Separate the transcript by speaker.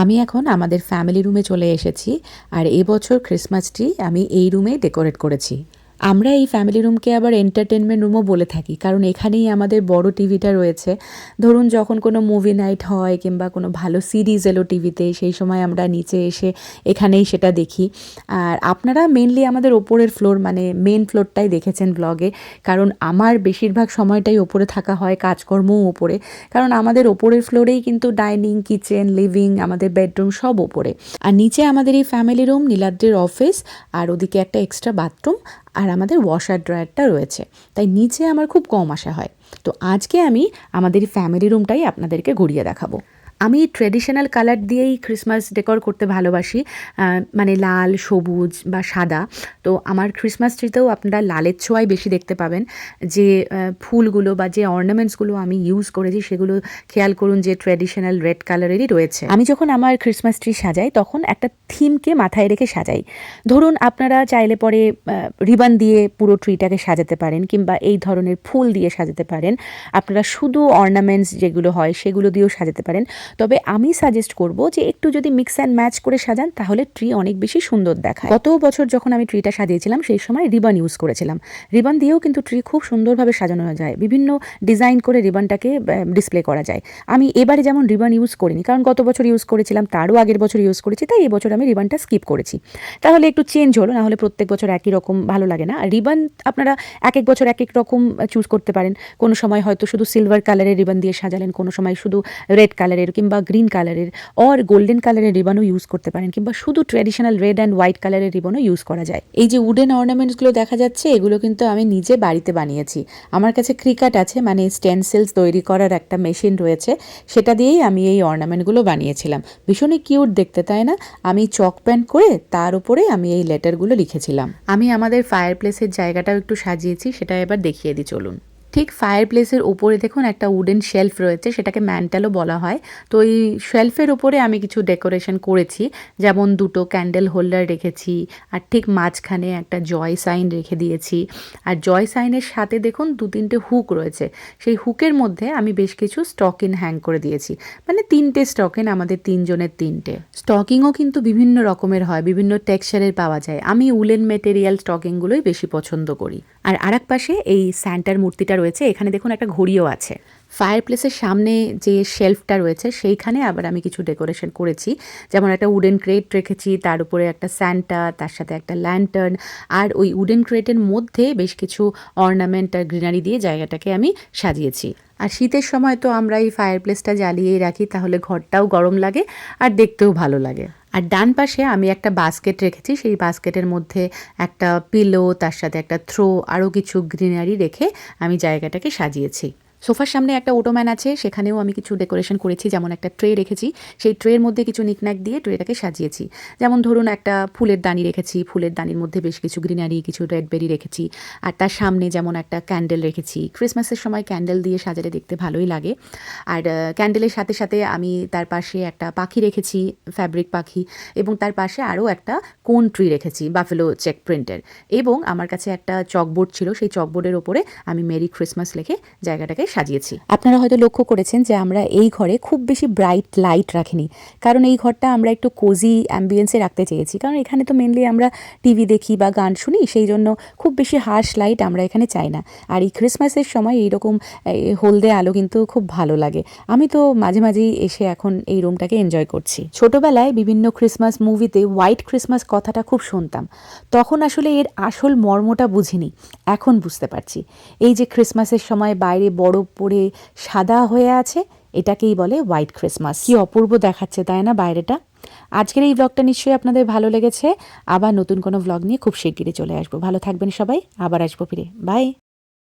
Speaker 1: আমি এখন আমাদের ফ্যামিলি রুমে চলে এসেছি, আর এবছর ক্রিসমাসটি আমি এই রুমেই ডেকোরেট করেছি। আমরা এই ফ্যামিলি রুমকে আবার এন্টারটেনমেন্ট রুমও বলে থাকি। কারণ এখানেই আমাদের বড় টিভিটা রয়েছে। ধরুন, যখন কোনো মুভি নাইট হয় কিংবা কোনো ভালো সিরিজ এলো টিভিতে সেই সময় আমরা নিচে এসে এখানেই সেটা দেখি। আর আপনারা মেনলি আমাদের ওপরের ফ্লোর মানে মেন ফ্লোরটাই দেখেছেন ব্লগে কারণ আমার বেশিরভাগ সময়টাই ওপরে থাকা হয়, কাজকর্মও ওপরে। কারণ আমাদের ওপরের ফ্লোরেই কিন্তু ডাইনিং কিচেন লিভিং আমাদের বেডরুম সব ওপরে। আর নিচে আমাদের এই ফ্যামিলি রুম নীলাদ্রির অফিস আর ওদিকে একটা এক্সট্রা বাথরুম আর আমাদের ওয়াশার ড্রয়ারটা রয়েছে। তাই নিচে আমার খুব কম আসা হয়। তো আজকে আমি আমাদের ফ্যামিলি রুমটাই আপনাদেরকে ঘুরিয়ে দেখাবো। আমি ট্রেডিশনাল কালার দিয়েই ক্রিসমাস ডেকোর করতে ভালোবাসি মানে লাল, সবুজ বা সাদা। তো আমার ক্রিসমাস ট্রিতেও আপনারা লালের ছোঁয়াই বেশি দেখতে পাবেন। যে ফুলগুলো বা যে অর্নামেন্টসগুলো আমি ইউজ করেছি, সেগুলো খেয়াল করুন যে ট্রেডিশনাল রেড কালারেরই রয়েছে। আমি যখন আমার ক্রিসমাস ট্রি সাজাই, তখন একটা থিমকে মাথায় রেখে সাজাই। ধরুন আপনারা চাইলে পরে রিবান দিয়ে পুরো ট্রিটাকে সাজাতে পারেন, কিংবা এই ধরনের ফুল দিয়ে সাজাতে পারেন। আপনারা শুধু অর্নামেন্টস যেগুলো হয়, সেগুলো দিয়েও সাজাতে পারেন। তবে আমি সাজেস্ট করব যে একটু যদি মিক্স অ্যান্ড ম্যাচ করে সাজান, তাহলে ট্রি অনেক বেশি সুন্দর দেখায়। গত বছর যখন আমি ট্রিটা সাজিয়েছিলাম, সেই সময় রিবান ইউজ করেছিলাম। রিবান দিয়েও কিন্তু ট্রি খুব সুন্দরভাবে সাজানো যায়। বিভিন্ন ডিজাইন করে রিবানটাকে ডিসপ্লে করা যায়। আমি এবারে যেমন রিবান ইউজ করিনি, কারণ গত বছর ইউজ করেছিলাম, তারও আগের বছর ইউজ করেছি, তাই এই বছর আমি রিবানটা স্কিপ করেছি। তাহলে একটু চেঞ্জ হলো, নাহলে প্রত্যেক বছর একই রকম ভালো লাগে না। রিবান আপনারা এক এক বছর এক এক রকম চুজ করতে পারেন। কোনো সময় হয়তো শুধু সিলভার কালারের রিবান দিয়ে সাজালেন, কোনো সময় শুধু রেড কালারের কিংবা গ্রিন কালারের অর গোল্ডেন কালারের রিবনও ইউজ করতে পারেন, কিংবা শুধু ট্র্যাডিশনাল রেড অ্যান্ড হোয়াইট কালারের রিবনও ইউজ করা যায়। এই যে উডেন অর্নামেন্টসগুলো দেখা যাচ্ছে, এগুলো কিন্তু আমি নিজে বাড়িতে বানিয়েছি। আমার কাছে ক্রিকাট আছে মানে স্টেনসিলস তৈরি করার একটা মেশিন রয়েছে, সেটা দিয়েই আমি এই অর্নামেন্টগুলো বানিয়েছিলাম। ভীষণই কিউট দেখতে, তাই না? আমি চক প্যান করে তার উপরে আমি এই লেটারগুলো লিখেছিলাম। আমি আমাদের ফায়ার প্লেসের জায়গাটাও একটু সাজিয়েছি, সেটা এবার দেখিয়ে দিই, চলুন। ঠিক ফায়ার প্লেসের ওপরে দেখুন একটা উডেন শেলফ রয়েছে, সেটাকে ম্যান্টালও বলা হয়। তো এই শেলফের ওপরে আমি কিছু ডেকোরেশন করেছি, যেমন দুটো ক্যান্ডেল হোল্ডার রেখেছি, আর ঠিক মাঝখানে একটা জয় সাইন রেখে দিয়েছি। আর জয় সাইনের সাথে দেখুন দু তিনটে হুক রয়েছে, সেই হুকের মধ্যে আমি বেশ কিছু স্টকিন হ্যাং করে দিয়েছি। মানে তিনটে স্টকিন আমাদের তিনজনের তিনটে। স্টকিংও কিন্তু বিভিন্ন রকমের হয়, বিভিন্ন টেক্সচারের পাওয়া যায়। আমি উলেন মেটেরিয়াল স্টকিংগুলোই বেশি পছন্দ করি। আর আরেক পাশে এই স্যান্টার মূর্তিটা রয়েছে, এখানে দেখুন একটা ঘড়িও আছে। ফায়ার প্লেসের সামনে যে শেলফটা রয়েছে, সেইখানে আবার আমি কিছু ডেকোরেশন করেছি। যেমন একটা উডেন ক্রেট রেখেছি, তার উপরে একটা স্যান্টা তার সাথে একটা ল্যান্টার্ন আর ওই উডেন ক্রেটের মধ্যে বেশ কিছু অর্নামেন্ট আর গ্রিনারি দিয়ে জায়গাটাকে আমি সাজিয়েছি। আর শীতের সময় তো আমরা এই ফায়ার প্লেসটা জ্বালিয়েই রাখি, তাহলে ঘরটাও গরম লাগে আর দেখতেও ভালো লাগে। আর ডান পাশে আমি একটা বাস্কেট রেখেছি, সেই বাস্কেটের মধ্যে একটা পিলো তার সাথে একটা থ্রো আরও কিছু গ্রিনারি রেখে আমি জায়গাটাকে সাজিয়েছি। সোফার সামনে একটা ওটোম্যান আছে, সেখানেও আমি কিছু ডেকোরেশন করেছি, যেমন একটা ট্রে রেখেছি। সেই ট্রের মধ্যে কিছু নিকন্যাক দিয়ে ট্রেটাকে সাজিয়েছি। যেমন ধরুন একটা ফুলের দানি রেখেছি, ফুলের দানির মধ্যে বেশ কিছু গ্রিনারি, কিছু রেডবেরি রেখেছি। আর তার সামনে যেমন একটা ক্যান্ডেল রেখেছি। ক্রিসমাসের সময় ক্যান্ডেল দিয়ে সাজালে দেখতে ভালোই লাগে। আর ক্যান্ডেলের সাথে সাথে আমি তার পাশে একটা পাখি রেখেছি, ফ্যাব্রিক পাখি। এবং তার পাশে আরও একটা কোন ট্রি রেখেছি, বাফেলো চেক প্রিন্টের। এবং আমার কাছে একটা চকবোর্ড ছিল, সেই চকবোর্ডের ওপরে আমি মেরি ক্রিসমাস লেখে জায়গাটাকে সাজিয়েছি। আপনারা হয়তো লক্ষ্য করেছেন যে আমরা এই ঘরে খুব বেশি ব্রাইট লাইট রাখিনি। কারণ এই ঘরটা আমরা একটু কোজি অ্যাম্বিয়েন্সে রাখতে চেয়েছি। কারণ এখানে তো মেনলি আমরা টিভি দেখি বা গান শুনি সেই জন্য খুব বেশি হার্শ লাইট আমরা এখানে চাই না। আর এই ক্রিসমাসের সময় এইরকম এই, হলদে আলো কিন্তু খুব ভালো লাগে। আমি তো মাঝে মাঝেই এসে এখন এই রুমটাকে এনজয় করছি। ছোটবেলায় বিভিন্ন ক্রিসমাস মুভিতে হোয়াইট ক্রিসমাস কথাটা খুব শুনতাম। তখন আসলে এর আসল মর্মটা বুঝিনি। এখন বুঝতে পারছি। এই যে ক্রিসমাসের সময় বাইরে বরফ সাদা হয়ে আছে, এটাকেই বলে হোয়াইট ক্রিসমাস। কি অপূর্ব দেখাচ্ছে, তাই না বাইরেটা? আজকের এই ব্লগটা নিশ্চয়ই আপনাদের ভালো লেগেছে। আবার নতুন কোনো ব্লগ নিয়ে খুব শিগগিরই চলে আসব। ভালো থাকবেন সবাই, আবার আসব ফিরে। বাই